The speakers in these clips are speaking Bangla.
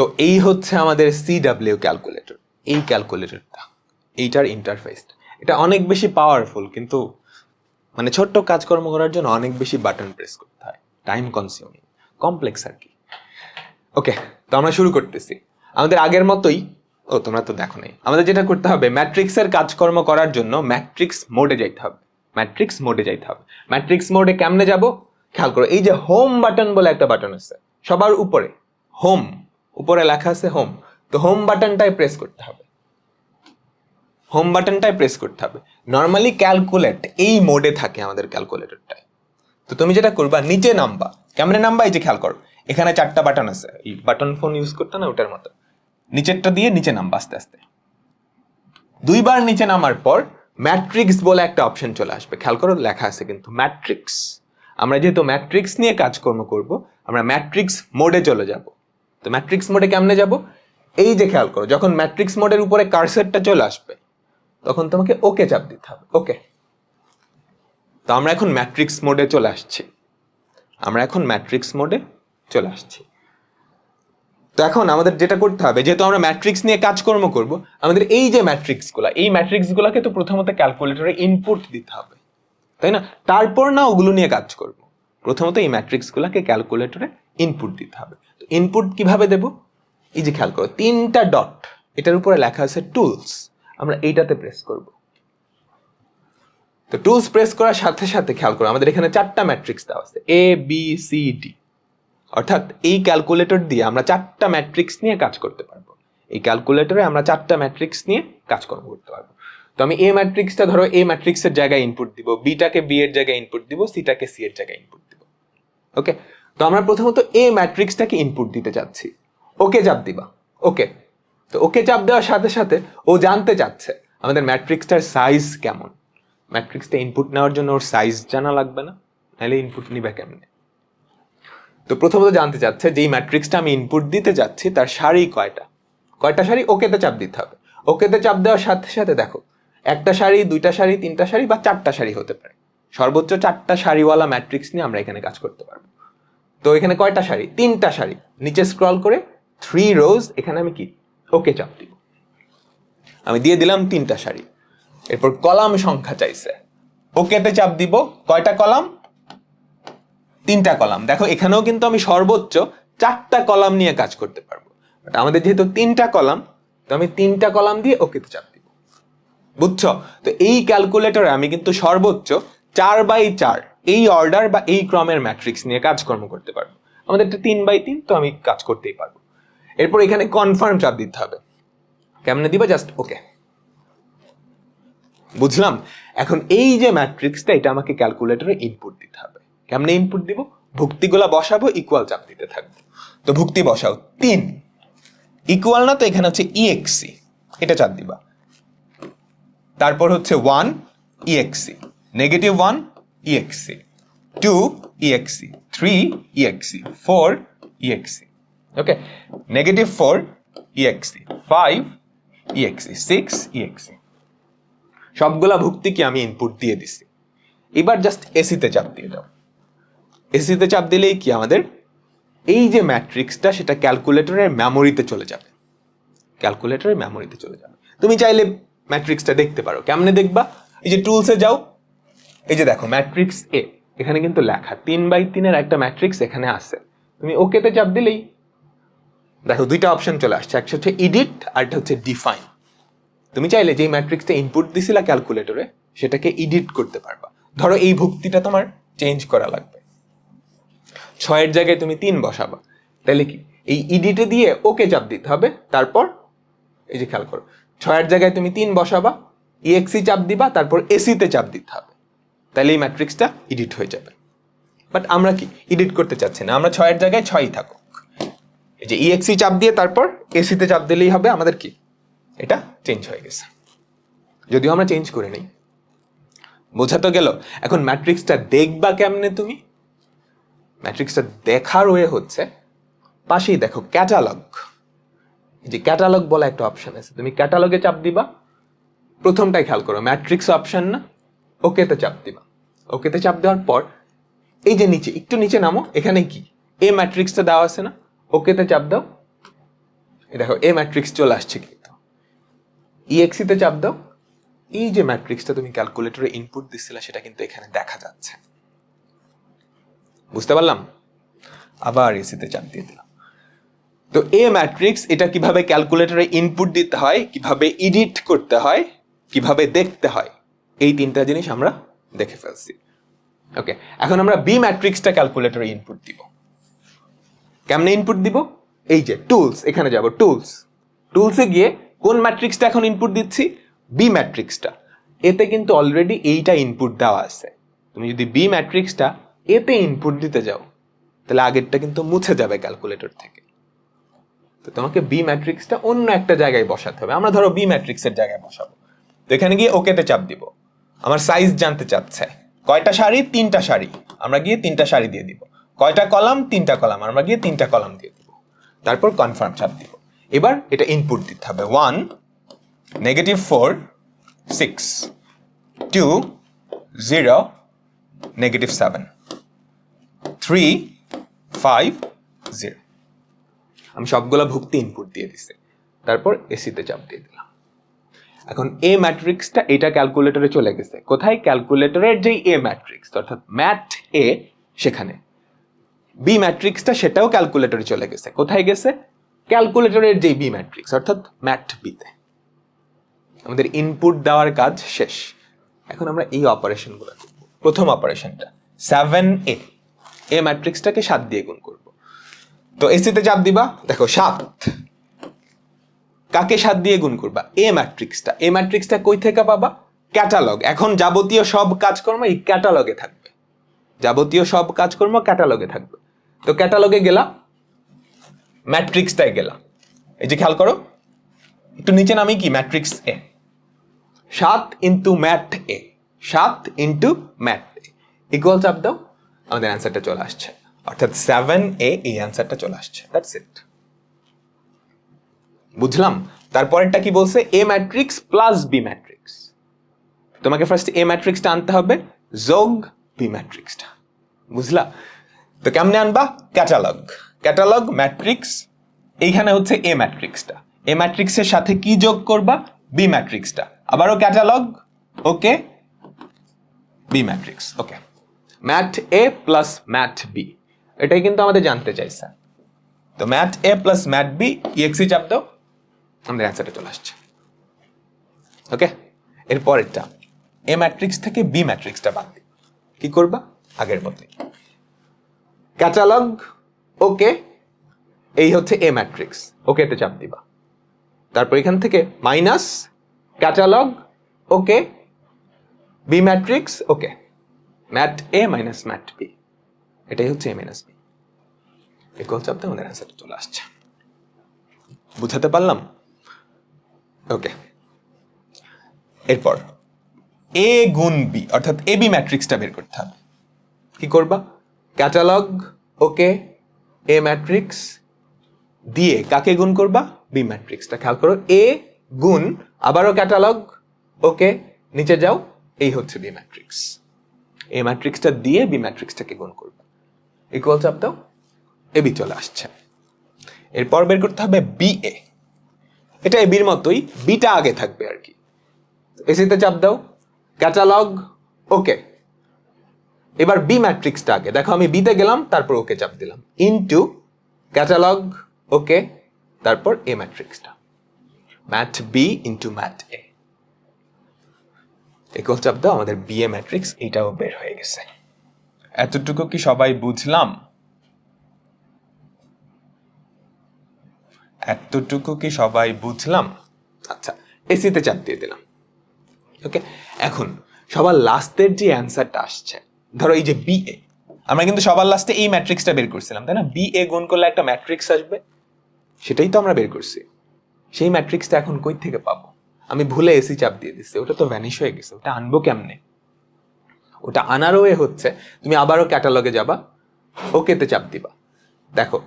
তো এই হচ্ছে আমাদের সি সিডাব্লিউ ক্যালকুলেটর এই ক্যালকুলেটরটা এইটার ইন্টারফেসটা এটা অনেক বেশি পাওয়ারফুল কিন্তু মানে ছোট্ট কাজকর্ম করার জন্য অনেক বেশি বাটন প্রেস করতে হয়। টাইম কনজিউমিং কমপ্লেক্স আর কি। ওকে তো আমরা শুরু করতেছি। আমাদের আগের মতোই, ও, তোমরা তো দেখো নাই। আমাদের যেটা করতে হবে ম্যাট্রিক্সের কাজকর্ম করার জন্য ম্যাট্রিক্স মোডে যাইতে হবে। ম্যাট্রিক্স মোডে যাইতে হবে। ম্যাট্রিক্স মোডে কেমনে যাব? খেয়াল করো, এই যে হোম বাটন বলে একটা বাটন আছে, সবার উপরে হোম উপরে লেখা আছে হোম তো হোম বাটনটাই প্রেস করতে হবে। হোম বাটনটাই প্রেস করতে হবে। নর্মালি ক্যালকুলেট এই মোডে থাকে আমাদের ক্যালকুলেটরটায় তো তুমি যেটা করবা, নিচে নামবা। কেমনে নামবা, এই যে খেয়াল করো, এখানে চারটা বাটন আছে। এই বাটন ফোন ইউজ করতে না, ওটার মতো। নিচেরটা দিয়ে নিচে নামবা আস্তে আস্তে। দুইবার নিচে নামার পর ম্যাট্রিক্স বলে একটা অপশন চলে আসবে। খেয়াল করো, লেখা আছে কিন্তু ম্যাট্রিক্স আমরা যেহেতু ম্যাট্রিক্স নিয়ে কাজকর্ম করব, আমরা ম্যাট্রিক্স মোডে চলে যাব। তো ম্যাট্রিক্স মোডে কেমনে যাব? এই যে খেয়াল করো, যখন ম্যাট্রিক্স মোডের উপরে কার্সারটা চলে আসবে, তখন তোমাকে ওকে চাপ দিতে হবে ওকে তো আমরা এখন ম্যাট্রিক্স মোডে চলে আসছি। আমরা এখন ম্যাট্রিক্স মোডে চলে আসছি। তো এখন আমাদের যেটা করতে হবে, যেহেতু আমরা ম্যাট্রিক্স নিয়ে কাজকর্ম করব, আমাদের এই যে ম্যাট্রিক্সগুলো এই ম্যাট্রিক্সগুলোকে তো প্রথমত ক্যালকুলেটরে ইনপুট দিতে হবে, তাই না? তারপর না ওগুলো নিয়ে কাজ করব। প্রথমত এই ম্যাট্রিক্সগুলোকে ক্যালকুলেটরে ইনপুট দিতে হবে। ইনপুট কীভাবে দেব? এই যে খেয়াল করো, তিনটা ডট এটার উপরে লেখা আছে টুলস আমরা এইটাতে প্রেস করব। তো টুলস প্রেস করার সাথে সাথে খেয়াল করো, আমাদের এখানে চারটা ম্যাট্রিক্স দেওয়া আছে এ বি সি ডি অর্থাৎ এই ক্যালকুলেটর দিয়ে আমরা চারটা ম্যাট্রিক্স নিয়ে কাজ করতে পারব। এই ক্যালকুলেটরে আমরা চারটা ম্যাট্রিক্স নিয়ে কাজকর্ম করতে পারব। তো আমি এ ম্যাট্রিক্সটা ধরো এ ম্যাট্রিক্সের জায়গায় ইনপুট দিব বিটাকে বি এর জায়গায় ইনপুট দিব সিটাকে সি এর জায়গায় ইনপুট দিব। ওকে তো আমরা প্রথমত এ ম্যাট্রিক্সটাকে ইনপুট দিতে চাচ্ছি ওকে চাপ দিবা। ওকে। তো ওকে চাপ দেওয়ার সাথে সাথে ও জানতে চাচ্ছে আমাদের ম্যাট্রিক্সটার সাইজ কেমন। ম্যাট্রিক্সটা ইনপুট নেওয়ার জন্য ওর সাইজ জানা লাগবে না, নাহলে ইনপুট নিবে কেমনে? তো প্রথমত জানতে চাচ্ছে যে এই ম্যাট্রিক্সটা আমি ইনপুট দিতে যাচ্ছি, তার সারি কয়টা? কয়টা সারি? ওকেতে চাপ দিতে হবে। ওকেতে চাপ দেওয়ার সাথে সাথে দেখো, একটা সারি, দুইটা সারি, তিনটা সারি বা চারটা সারি হতে পারে। সর্বোচ্চ চারটা সারিওয়ালা ম্যাট্রিক্স নিয়ে আমরা এখানে কাজ করতে পারব। তো এখানে কয়টা শাড়ি তিনটা শাড়ি নিচে স্ক্রল করে থ্রি রোজ এখানে আমি কি? ওকে চাপ দিব। আমি দিয়ে দিলাম তিনটা শাড়ি এরপর কলাম সংখ্যা চাইছে। ওকেতে চাপ দিব। কয়টা কলাম? তিনটা কলাম। দেখো, এখানেও কিন্তু আমি সর্বোচ্চ চারটা কলাম নিয়ে কাজ করতে পারব। আমাদের যেহেতু তিনটা কলাম, তো আমি তিনটা কলাম দিয়ে ওকেতে চাপ দিব। বুঝছ? তো এই ক্যালকুলেটরে আমি কিন্তু সর্বোচ্চ চার বাই চার এই অর্ডার বা এই ক্রমের ম্যাট্রিক্স নিয়ে কাজকর্ম করতে পারব। আমাদের একটা তিন বাই তিন, তো আমি কাজ করতেই পারব। এরপর এখানে কনফার্ম চাপ দিতে হবে। কেমনে দিবা? জাস্ট ওকে বুঝলাম? এখন এই যে ম্যাট্রিক্সটা এটা আমাকে ক্যালকুলেটরে ইনপুট দিতে হবে। কেমনে ইনপুট দিব? ভুক্তিগুলা বসাবো ইকুয়াল চাপ দিতে থাকব। তো ভুক্তি বসাও। তিন। ইকুয়াল না তো এখানে হচ্ছে ইএক্সি এটা চাপ দিবা। তারপর হচ্ছে one EXE negative one EXE two EXE three EXE four EXE okay negative four EXE five EXE six EXE সবগুলা ভুক্তি কি আমি ইনপুট দিয়ে দিছি। এবার জাস্ট এসিতে চাপ দিয়ে দাও। এসিতে চাপ দিলেই কি আমাদের? এই যে ম্যাট্রিক্সটা সেটা ক্যালকুলেটরের মেমোরিতে চলে যাবে। ক্যালকুলেটরের মেমোরিতে চলে যাবে। তুমি চাইলে ম্যাট্রিক্সটা দেখতে পারো। কেমনে দেখবা? এই যে টুলসে যাও এই যে দেখো ম্যাট্রিক্স এ এখানে কিন্তু লেখা, তিন বাই তিনের একটা ম্যাট্রিক্স এখানে আছে। তুমি ওকেতে চাপ দিলেই দেখো, দুইটা অপশন চলে আসছে, একটা হচ্ছে এডিট আর একটা হচ্ছে ডিফাইন তুমি চাইলে যে ম্যাট্রিক্সটা ইনপুট দিছিলা ক্যালকুলেটরে সেটাকে এডিট করতে পারবা। ধরো এই ভুক্তিটা তোমার চেঞ্জ করা লাগবে। ছয়ের জায়গায় তুমি তিন বসাবা। তাহলে কি? এই ইডিটে দিয়ে ওকে চাপ দিতে হবে, তারপর এই যে খেয়াল করো, ছয়ের জায়গায় তুমি তিন বসাবা ইএক্সি চাপ দিবা, তারপর এসিতে চাপ দিতে হবে। তাহলে এই ম্যাট্রিক্সটা এডিট হয়ে যাবে। বাট আমরা কি এডিট করতে চাচ্ছি না? আমরা ছয়ের জায়গায় ছয়ই থাকুক। এই যে ইএক্সি চাপ দিয়ে তারপর এসিতে চাপ দিলেই হবে, আমাদের কি? এটা চেঞ্জ হয়ে গেছে। যদিও আমরা চেঞ্জ করে নেই। বোঝা তো গেল, এখন ম্যাট্রিক্সটা দেখবা কেমনে তুমি? ম্যাট্রিক্সটা দেখার ওয়ে হচ্ছে, পাশেই দেখো ক্যাটালগ যে ক্যাটালগ বলা একটা অপশন আছে। তুমি ক্যাটালগে চাপ দিবা। প্রথমটাই খেয়াল করো ম্যাট্রিক্স অপশন না? ওকেতে চাপ দিবা। ওকেতে চাপ দেওয়ার পর, এই যে নিচে, একটু নিচে নামো, এখানে কি? এ ম্যাট্রিক্সটা দেওয়া আছে না? ওকেতে চাপ দাও। দেখো, এ ম্যাট্রিক্স চলে আসছে কিন্তু। ইএক্সি তে চাপ দাও। এই যে ম্যাট্রিক্সটা তুমি ক্যালকুলেটরে ইনপুট দিচ্ছিলে সেটা কিন্তু এখানে দেখা যাচ্ছে। বুঝতে পারলাম? আবার এসিতে চাপ দিয়ে দিলাম। তো এ ম্যাট্রিক্স, এটা কীভাবে ক্যালকুলেটরে ইনপুট দিতে হয়, কীভাবে এডিট করতে হয়, কীভাবে দেখতে হয় এই তিনটা জিনিস আমরা দেখে ফেলছি। ওকে এখন আমরা বি ম্যাট্রিক্সটা ক্যালকুলেটরে ইনপুট দিব। কেমনে ইনপুট দিব? এই যে টুলস এখানে যাব টুলস টুলসে গিয়ে কোন ম্যাট্রিক্সটা এখন ইনপুট দিচ্ছি? বি ম্যাট্রিক্সটা এতে কিন্তু অলরেডি এইটা ইনপুট দেওয়া আছে। তুমি যদি বি ম্যাট্রিক্সটা এতে ইনপুট দিতে যাও, তাহলে আগেরটা কিন্তু মুছে যাবে ক্যালকুলেটর থেকে। তো তোমাকে বি ম্যাট্রিক্সটা অন্য একটা জায়গায় বসাতে হবে। আমরা ধরো বি ম্যাট্রিক্সের জায়গায় বসাবো। তো এখানে গিয়ে ওকেতে চাপ দিব। আমার সাইজ জানতে চাচ্ছে। কয়টা শাড়ি? তিনটা শাড়ি। আমরা গিয়ে তিনটা শাড়ি দিয়ে দিব। কয়টা কলাম? তিনটা কলাম। আমরা গিয়ে তিনটা কলাম দিয়ে দিব। তারপর কনফার্ম চাপ দিব। এবার এটা ইনপুট দিতে হবে। One negative four six two zero negative seven three five zero আমি সবগুলো ভুক্তি ইনপুট দিয়ে দিছি। তারপর এসিতে চাপ দিয়ে দিলাম। এখন এ ম্যাট্রিক্সটা এটা ক্যালকুলেটরে চলে গেছে। কোথায়? ক্যালকুলেটরের যেই এ ম্যাট্রিক্স অর্থাৎ ম্যাট এ সেখানে। বি ম্যাট্রিক্সটা সেটাও ক্যালকুলেটরে চলে গেছে। কোথায় গেছে? ক্যালকুলেটরের যেই বি ম্যাট্রিক্স অর্থাৎ ম্যাট বিতে আমাদের ইনপুট দেওয়ার কাজ শেষ। এখন আমরা এই অপারেশনগুলো করব। প্রথম অপারেশনটা সেভেন এ এ ম্যাট্রিক্সটাকে সাত দিয়ে গুণ করব। তো এসিতে চাপ দিবা? দেখো, সাত। কাকে সাত দিয়ে গুণ করবা? এ ম্যাট্রিক্সটা এ ম্যাট্রিক্সটা কই থেকে পাবা? ক্যাটালগ এখন যাবতীয় সব কাজকর্ম এই ক্যাটালগে থাকবে। যাবতীয় সব কাজকর্ম ক্যাটালগে থাকবে। তো ক্যাটালগে গেলা ম্যাট্রিক্সটায় গেলা এই যে খেয়াল করো, একটু নিচে নামি কি? ম্যাট্রিক্স এ সাত ইন্টু ম্যাট এ সাত ইন্টু ম্যাট এ ইকুয়াল চাপ দাও। আমাদের অ্যান্সারটা চলে আসছে। অর্থাৎ সেভেন এ এই অ্যান্সারটা চলে আসছে। দ্যাটস ইট বুঝলাম? তারপরেরটা কি বলছে? A matrix plus B matrix তোমাকে ফার্স্ট এ ম্যাট্রিক্সটা আনতে হবে, যোগ বি ম্যাট্রিক্সটা বুঝলা? তো কেমনে আনবা? ক্যাটালগ ক্যাটালগ ম্যাট্রিক্স এইখানে হচ্ছে এ ম্যাট্রিক্সটা এ ম্যাট্রিক্সের সাথে কি যোগ করবা? বি ম্যাট্রিক্সটা আবারও catalogue okay B matrix okay mat A plus mat B এটাই কিন্তু আমাদের জানতে চাই স্যার তো mat A plus mat B EXE চাপ দাও। আমাদের অ্যান্সারটা চলে আসছে। ওকে এর পরেরটা এ ম্যাট্রিক্স থেকে বি ম্যাট্রিক্সটা বাদ দিই কি করবা? আগের মতোই ক্যাটালগ ওকে এই হচ্ছে এ ম্যাট্রিক্স ওকেতে চাপ দিবা। তারপর এখান থেকে minus catalogue okay B matrix okay mat A minus mat B এটাই হচ্ছে এ মাইনাস বি ইকুয়াল চাপতে আমাদের অ্যান্সারটা চলে আসছে। বুঝাতে পারলাম? ওকে এরপর এ গুণ বি অর্থাৎ এ বি ম্যাট্রিক্সটা বের করতে হবে। কি করবা? ক্যাটালগ ওকে এ ম্যাট্রিক্স দিয়ে কাকে গুণ করবা? বি ম্যাট্রিক্সটা খেয়াল করো এ গুণ, আবারও ক্যাটালগ ওকে নিচে যাও, এই হচ্ছে বি ম্যাট্রিক্স এ ম্যাট্রিক্সটা দিয়ে বি ম্যাট্রিক্সটাকে গুণ করবা। ইকুয়াল চাপ দাও এ বি চলে আসছে। এরপর বের করতে হবে বি এ এটা এ বির মতোই বিটা আগে থাকবে আর কি। এসিতে চাপ দাও ক্যাটালগ ওকে এবার বি ম্যাট্রিক্সটা আগে। দেখো, আমি বিতে গেলাম, তারপর ওকে চাপ দিলাম। ইনটু ক্যাটালগ ওকে তারপর A ম্যাট্রিক্সটা mat B into mat A equal চাপ দাও, আমাদের বি এ ম্যাট্রিক্স এটাও বের হয়ে গেছে। এতটুকু কি সবাই বুঝলাম? এতটুকু কি সবাই বুঝলাম? আচ্ছা এসিতে চাপ দিয়ে দিলাম। ওকে এখন সবার লাস্টের যে অ্যান্সারটা আসছে ধরো এই যে বি এ আমরা কিন্তু সবার লাস্টে এই ম্যাট্রিক্সটা বের করছিলাম তাই না? বি এ গুণ করলে একটা ম্যাট্রিক্স আসবে। সেটাই তো আমরা বের করছি। সেই ম্যাট্রিক্সটা এখন কই থেকে পাবো? আমি ভুলে এসি চাপ দিয়ে দিচ্ছি ওটা তো ভ্যানিশ হয়ে গেছে ওটা আনব কেমনে? ওটা আনার ওয়ে হচ্ছে তুমি আবারও ক্যাটালগে যাবা ওকেতে চাপ দিবা। দেখো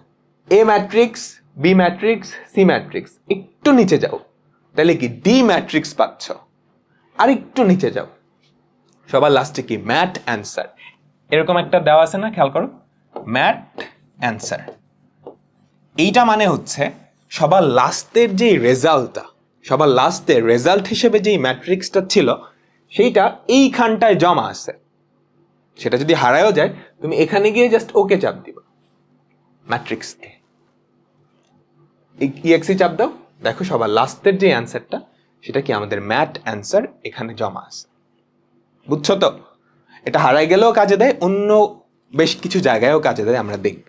A matrix B matrix C matrix একটু নিচে যাও। তাহলে কি ডি ম্যাট্রিক্স পাচ্ছ? আর একটু নিচে যাও। সবার লাস্টে কি ম্যাট অ্যান্সার? এরকম একটা দেওয়া আছে না, খেয়াল করো। Mat answer. এইটা মানে হচ্ছে সবার লাস্টের যে রেজাল্টটা সবার লাস্টের রেজাল্ট হিসেবে যেই ম্যাট্রিক্সটা ছিল, সেইটা এইখানটায় জমা আছে। সেটা যদি হারায়ও যায়, তুমি এখানে গিয়ে জাস্ট ওকে চাপ দিবা। ম্যাট্রিক্স এ ইএক্সি চাপ দাও। দেখো সবার লাস্টের যে অ্যান্সারটা সেটা কি আমাদের ম্যাট অ্যান্সার এখানে জমা আছে। বুঝছ তো? এটা হারাই গেলেও কাজে দেয়, অন্য বেশ কিছু জায়গায়ও কাজে দেয়, আমরা দেখব।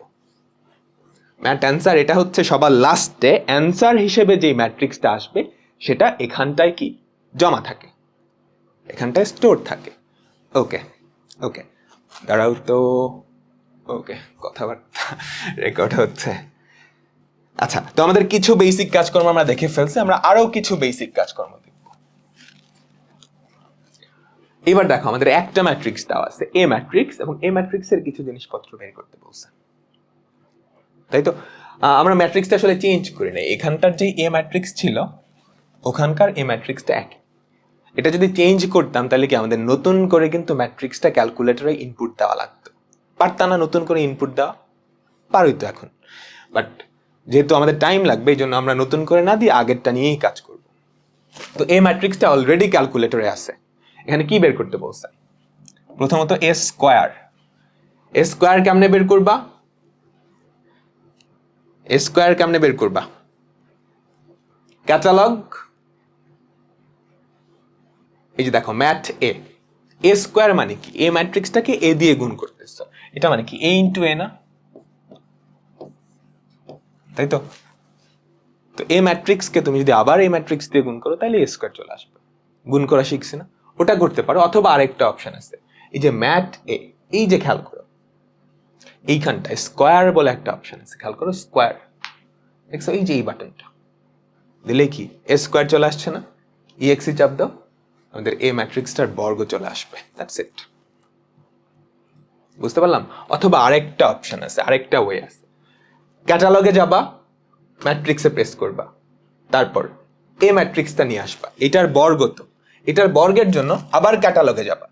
ম্যাট অ্যান্সার এটা হচ্ছে সবার লাস্টে অ্যান্সার হিসেবে যে ম্যাট্রিক্সটা আসবে, সেটা এখানটায় কি? জমা থাকে। এখানটায় স্টোর থাকে। ওকে ওকে দাঁড়াও তো। ওকে কথাবার্তা রেকর্ড হচ্ছে। আচ্ছা তো আমাদের কিছু বেসিক কাজকর্ম আমরা দেখে ফেলছি, আমরা আরও কিছু বেসিক কাজকর্ম এবার দেখো, আমাদের একটা ম্যাট্রিক্স দেওয়া আছে এ ম্যাট্রিক্স এবং এ ম্যাট্রিক্সের কিছু জিনিসপত্র বের করতে বলছে। তাই তো? আমরা ম্যাট্রিক্সটা আসলে চেঞ্জ করি নাই। এখানকার যে এ ম্যাট্রিক্স ছিল, ওখানকার এ ম্যাট্রিক্সটা একই। এটা যদি চেঞ্জ করতাম, তাহলে কি আমাদের নতুন করে কিন্তু ম্যাট্রিক্সটা ক্যালকুলেটরে ইনপুট দেওয়া লাগতো। পারতাম না নতুন করে ইনপুট দেওয়া, পারই তো এখন। বাট যেহেতু আমাদের টাইম লাগবে, এই জন্য আমরা নতুন করে না দিয়ে আগেরটা নিয়েই কাজ করব। তো এই ম্যাট্রিক্সটা অলরেডি ক্যালকুলেটরে আছে। এখানে কি বের করতে বলছে? প্রথমত এ স্কোয়ার এ স্কোয়ার কেমনে বের করবা? এ স্কোয়ার কেমনে বের করবা? ক্যাটালগ এই যে দেখো ম্যাথ এ এ স্কোয়ার মানে কি? এ ম্যাট্রিক্সটাকে এ দিয়ে গুণ করতেছ। এটা মানে কি? এ ইন্টু এ না? তাই তো? তো এ ম্যাট্রিক্সকে তুমি যদি আবার এই ম্যাট্রিক্স দিয়ে গুণ করো, তাহলে এ স্কোয়ার চলে আসবে। গুণ করা শিখছি না। ওটা করতে পারো, অথবা আরেকটা অপশন আছে। এই যে ম্যাট এ এই যে খেয়াল করো। এইখানটায় স্কোয়ার বলে একটা অপশন আছে, খেয়াল করো স্কোয়ার দেখছ, এই যে এই বাটনটা দিলে কি? এ স্কোয়ার চলে আসছে না? ই ইএক্সি চাপ দাও। আমাদের এ ম্যাট্রিক্সটার বর্গ চলে আসবে। দ্যাটস ইট বুঝতে পারলাম? অথবা আরেকটা অপশন আছে, আরেকটা ওয়ে আছে। ক্যাটালগে যাবা, ম্যাট্রিক্সে প্রেস করবা। তারপর এ ম্যাট্রিক্সটা নিয়ে আসবা। এটার বর্গ তো। এটার বর্গের জন্য আবার ক্যাটালগে যাবা।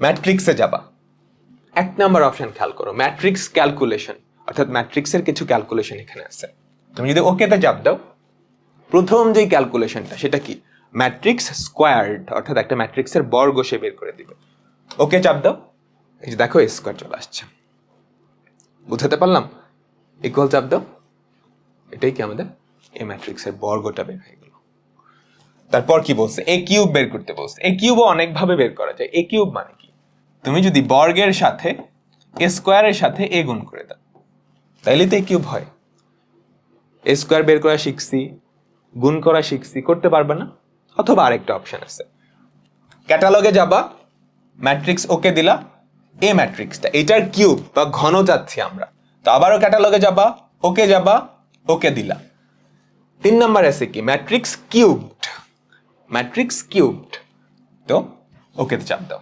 ম্যাট্রিক্সে যাবা। এক নাম্বার অপশন খেয়াল করো। ম্যাট্রিক্স ক্যালকুলেশন অর্থাৎ ম্যাট্রিক্সের কিছু ক্যালকুলেশন এখানে আছে। তুমি যদি ওকেতে চাপ দাও, প্রথম যে ক্যালকুলেশনটা সেটা কি? ম্যাট্রিক্স স্কোয়ার্ড অর্থাৎ একটা ম্যাট্রিক্সের বর্গ সে বের করে দিবে। ওকে চাপ দাও। এই যে দেখো স্কোয়ার চলে আসছে। বুঝাতে পারলাম? ইকুয়াল চাপ দাও এটাই কি আমাদের এ ম্যাট্রিক্সের বর্গটা বের হয়ে গেল। তারপর কি বলছে? এ কিউব বের করতে বলছে। এ কিউবও অনেকভাবে বের করা যায়। এ কিউব মানে কি? তুমি যদি বর্গের সাথে এ স্কোয়ারের সাথে এ গুণ করে দাও, তাইলে তো এ কিউব হয়। এ স্কোয়ার বের করা শিখছি, গুণ করা শিখছি, করতে পারবে না? অথবা আরেকটা অপশন আছে। ক্যাটালগে যাবা ম্যাট্রিক্স ওকে দিলা এ ম্যাট্রিক্সটা এটার কিউব বা ঘন যাচ্ছি আমরা। তো আবারও ক্যাটালগে যাবা, ওকে যাবা, ওকে দিলা। তিন নম্বর আছে কি? ম্যাট্রিক্স কিউবড ম্যাট্রিক্স কিউবড তো ওকে চাপ দাও।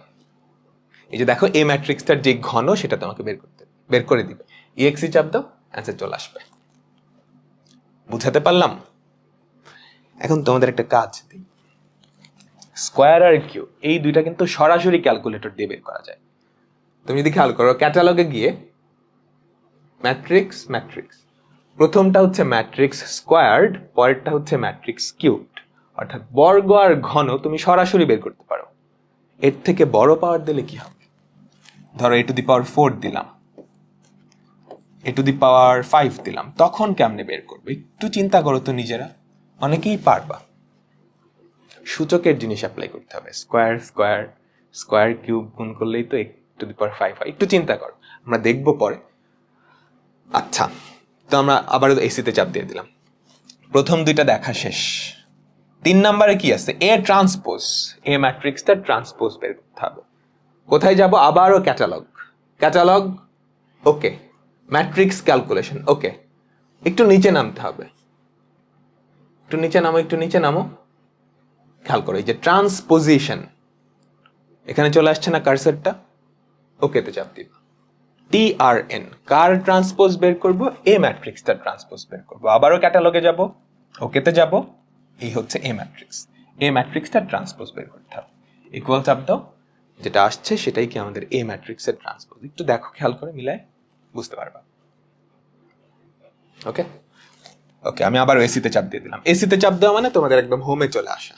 এই যে দেখো এ ম্যাট্রিক্সটার যে ঘন, সেটা তোমাকে বের করতে, বের করে দিবে। ইএক্সি চাপ দাও অ্যান্সার চলে আসবে। বুঝাতে পারলাম? এখন তোমাদের একটা কাজ দিই। স্কোয়ার আর কিউ এই দুইটা কিন্তু সরাসরি ক্যালকুলেটর দিয়ে বের করা যায়। তুমি যদি খেয়াল করো ক্যাটালগে গিয়ে ম্যাট্রিক্স ম্যাট্রিক্স। প্রথমটা হচ্ছে ম্যাট্রিক্স স্কোয়ার্ড, পরেরটা হচ্ছে ম্যাট্রিক্স কিউবড। অর্থাৎ বর্গ আর ঘন তুমি সরাসরি বের করতে পারো। এর থেকে বড় পাওয়ার দিলে কি হবে? ধরো এ টু দি পাওয়ার ফোর দিলাম। এ টু দি পাওয়ার ফাইভ দিলাম। তখন কেমনে বের করবে? একটু চিন্তা করো তো নিজেরা। অনেকেই পারবা। সূচকের জিনিস অ্যাপ্লাই করতে হবে। স্কোয়ার স্কোয়ার স্কোয়ার কিউব গুণ করলেই তো টু দি পাওয়ার ফাইভ হয়। একটু চিন্তা করো। আমরা দেখব পরে। আচ্ছা তো আমরা আবার এসিতে চাপ দিয়ে দিলাম। প্রথম দুইটা দেখা শেষ। তিন নাম্বারে কি আছে? এ ট্রান্সপোজ এ ম্যাট্রিক্সটা ট্রান্সপোজ বের করতে হবে। কোথায় যাব? আবারও catalogue catalogue okay matrix calculation okay একটু নিচে নামতে হবে। একটু নিচে নামো, একটু নিচে নামো। খেয়াল করো, এই যে ট্রান্সপোজিশন এখানে চলে আসছে না কার্সারটা ওকেতে চাপ দিব টি আর এন কার ট্রান্সপোজ বের করব? এ ম্যাট্রিক্সটা ট্রান্সপোজ বের করব। আবারও ক্যাটালগে যাব ওকেতে যাব, এই হচ্ছে এ ম্যাট্রিক্স এ ম্যাট্রিক্সটা ট্রান্সপোজ বের করতে হবে। ইকুয়াল চাপ দাও, যেটা আসছে সেটাই কি আমাদের এ ম্যাট্রিক্সের ট্রান্সপোজ একটু দেখো, খেয়াল করে মিলায়, বুঝতে পারবা। ওকে ওকে আমি আবার এসিতে চাপ দিয়ে দিলাম। এসিতে চাপ দেওয়া মানে তোমাদের একদম হোমে চলে আসা।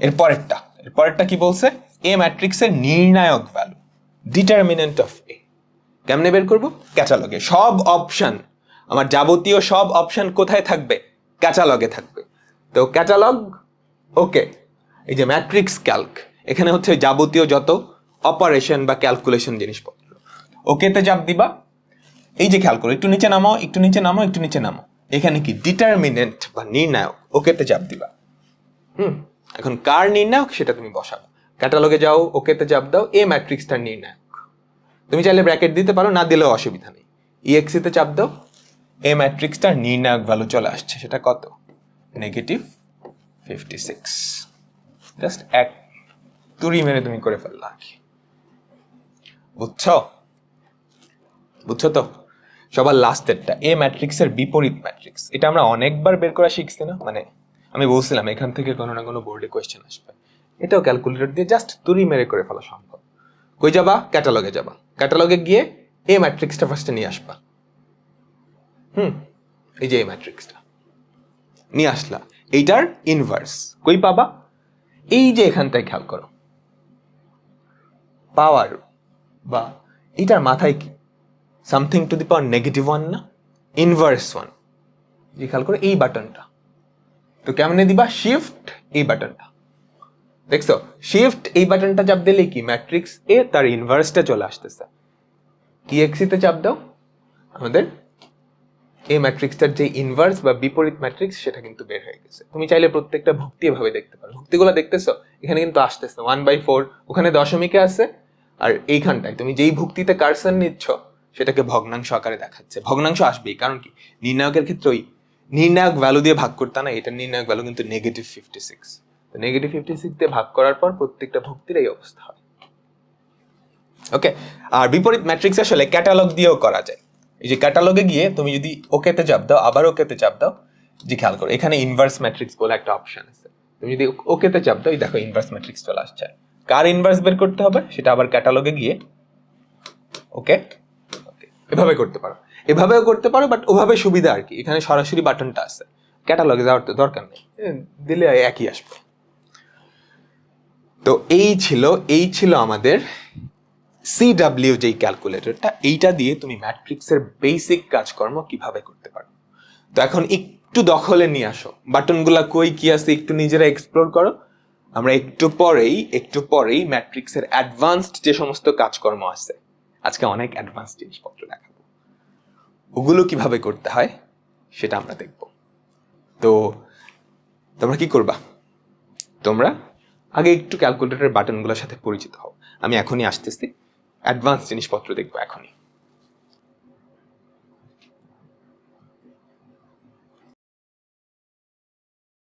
এর পরেরটা এর পরেরটা কি বলছে? এ ম্যাট্রিক্সের নির্ণায়ক ভ্যালু ডিটারমিনেন্ট অফ এ কেমনে বের করব? ক্যাটালগে। সব অপশান, আমার যাবতীয় সব অপশান কোথায় থাকবে? ক্যাটালগে থাকবে। তো ক্যাটালগ ওকে এই যে ম্যাট্রিক্স ক্যালক, এখানে হচ্ছে যাবতীয় যত অপারেশন বা ক্যালকুলেশন জিনিসপত্র। ওকেতে চাপ দিবা। এই যে খেয়াল করো, একটু নিচে নামো একটু নিচে নামো একটু নিচে নামো এখানে কি? ডিটারমিনেন্ট বা নির্ণায়ক ওকেতে চাপ দিবা। হুম, এখন কার নির্ণায়ক সেটা তুমি বসাবে। ক্যাটালগে যাও ওকেতে চাপ দাও এ ম্যাট্রিক্সটার নির্ণায়ক। তুমি চাইলে ব্র্যাকেট দিতে পারো, না দিলেও অসুবিধা নেই। ইএক্সিতে চাপ দাও এ ম্যাট্রিক্সটার নির্ণায়ক ভ্যালু চলে আসছে, সেটা কত? নেগেটিভ ফিফটি সিক্স জাস্ট এক তুরি মেরে তুমি করে ফেললা আর কি। বুঝছ? বুঝছ তো? সবার লাস্টেরটা, এ ম্যাট্রিক্সের বিপরীত ম্যাট্রিক্স এটা আমরা অনেকবার বের করা শিখছি না? মানে আমি বলছিলাম, এখান থেকে কোনো না কোনো বোর্ডে কোয়েশ্চেন আসবে। এটাও ক্যালকুলেটর দিয়ে জাস্ট তুরি মেরে করে ফেলা সম্ভব। কই যাবা? ক্যাটালগে যাবা। ক্যাটালগে গিয়ে এ ম্যাট্রিক্সটা ফার্স্টে নিয়ে আসবা। হুম, এই যে এই ম্যাট্রিক্সটা নিয়ে আসলা। এইটার ইনভার্স কই পাবা? এই যে এখানটায় খেয়াল করো। পাওয়ার বা এটার মাথায় কি? Something to the power negative one না? ইনভার্স ওয়ান যে খেয়াল করো, এই বাটনটা তো কেমনে দিবা? শিফট এই বাটনটা দেখছ শিফট এই বাটনটা চাপ দিলে কি? ম্যাট্রিক্স এ তার ইনভার্সটা চলে আসতেছে। কি এক্সিতে চাপ দাও? আমাদের এই ম্যাট্রিক্সটার যে ইনভার্স বা বিপরীত ম্যাট্রিক্স সেটা কিন্তু বের হয়ে গেছে। তুমি চাইলে প্রত্যেকটা ভক্তি এভাবে দেখতে পারো। ভক্তিগুলো দেখতেছো? এখানে কিন্তু আসতেছে। ওয়ান বাই ফোর ওখানে দশমিকে আছে। আর এইখানটায় তুমি যেই ভক্তিতে কারসন নিচ্ছ, সেটাকে ভগ্নাংশ আকারে দেখাচ্ছে। ভগ্নাংশ আসবেই, কারণ কি? নির্ণায়কের ক্ষেত্রে ওই নির্ণায়ক ভ্যালু দিয়ে ভাগ করতে না। এটা নির্ণায়ক ভ্যালু কিন্তু negative fifty six negative fifty six দিয়ে ভাগ করার পর প্রত্যেকটা ভক্তির এই অবস্থা হয়। ওকে আর বিপরীত ম্যাট্রিক্স আসলে ক্যাটালগ দিয়েও করা যায়। এই যে ক্যাটালগে গিয়ে তুমি যদি ওকেতে চাপ দাও, আবার ওকেতে চাপ দাও, যে খেয়াল করো, এখানে ইনভার্স ম্যাট্রিক্স বলে একটা অপশন আছে। তুমি যদি ওকেতে চাপ দাও দেখো ইনভার্স ম্যাট্রিক্স চলে আসছে। কার ইনভার্স বের করতে হবে? সেটা আবার ক্যাটালগে গিয়ে। ওকে এভাবে করতে পারো। এভাবেও করতে পারো বাট ওভাবে সুবিধা আর কি। এখানে সরাসরি বাটনটা আছে। ক্যাটালগে যাওয়ার তো দরকার নেই। দিলে একই আসবে। তো এই ছিল এই ছিল আমাদের সিডাব্লিউ যেই ক্যালকুলেটরটা এইটা দিয়ে তুমি ম্যাট্রিক্সের বেসিক কাজকর্ম কীভাবে করতে পারো। তো এখন একটু দখলে নিয়ে আসো। বাটনগুলা কই, কি আছে একটু নিজেরা এক্সপ্লোর করো। আমরা একটু পরেই একটু পরেই ম্যাট্রিক্সের অ্যাডভান্সড যে সমস্ত কাজকর্ম আছে, আজকে অনেক অ্যাডভান্স জিনিসপত্র দেখাবো। ওগুলো কীভাবে করতে হয়, সেটা আমরা দেখব। তো তোমরা কি করবা? তোমরা আগে একটু ক্যালকুলেটরের বাটনগুলোর সাথে পরিচিত হও। আমি এখনই আসতেছি। অ্যাডভান্স জিনিসপত্র দেখব এখনই।